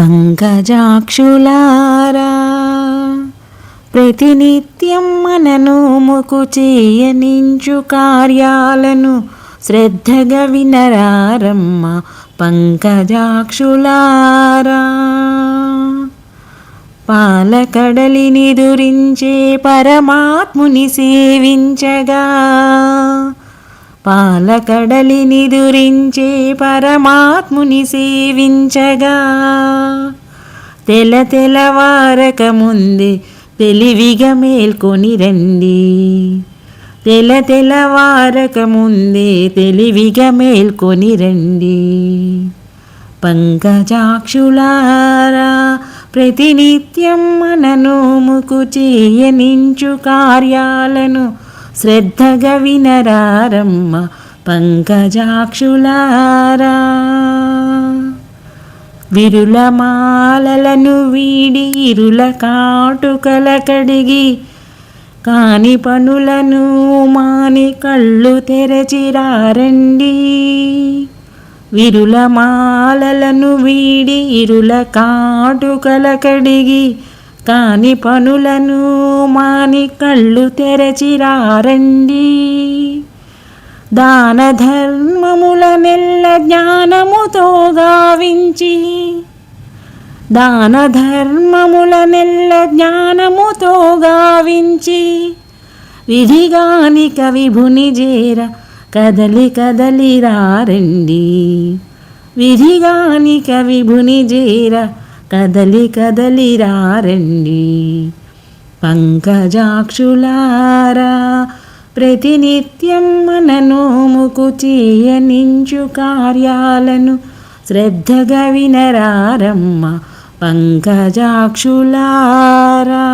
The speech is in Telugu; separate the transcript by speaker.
Speaker 1: పంకజాక్షులారా ప్రతినిత్యం మనను ముకు చేయనించు కార్యాలను శ్రద్ధగా వినరారమ్మ పంకజాక్షులారా. పాలకడలిని దురించే పరమాత్ముని సేవించగా పాలకడలిని దురించే పరమాత్ముని సేవించగా. తెల తెలవారక ముందే తెలివిగా మేల్కొని రండి. తెల తెలవారక ముందే తెలివిగా మేల్కొని రండి. పంకజాక్షులారా ప్రతినిత్యం మనను ముకు చేయనించు కార్యాలను శ్రద్ధగా వినరారమ్మ పంకజాక్షులారా. విరులమాలలను వీడి ఇరుల కాటుకల కడిగి కాని పనులను మాని కళ్ళు తెరచిరారండి. విరుల మాలలను వీడి ఇరుల కాటుకల కడిగి కాని పనులను మాని కళ్ళు తెరచిరారండి. దాన ధర్మముల నెల్ల జ్ఞానముతో గావించి దాన ధర్మముల నెల్ల జ్ఞానముతో గావించి విధిగాని కవిభుని జేర కదలి కదలి రారండి విధిగాని కవిభుని జేర కదలి కదలి రారండి. పంకజాక్షులారా ప్రతినిత్యం మనను ముకు చేయనించు కార్యాలను శ్రద్ధగా వినరారమ్మ పంకజాక్షులారా.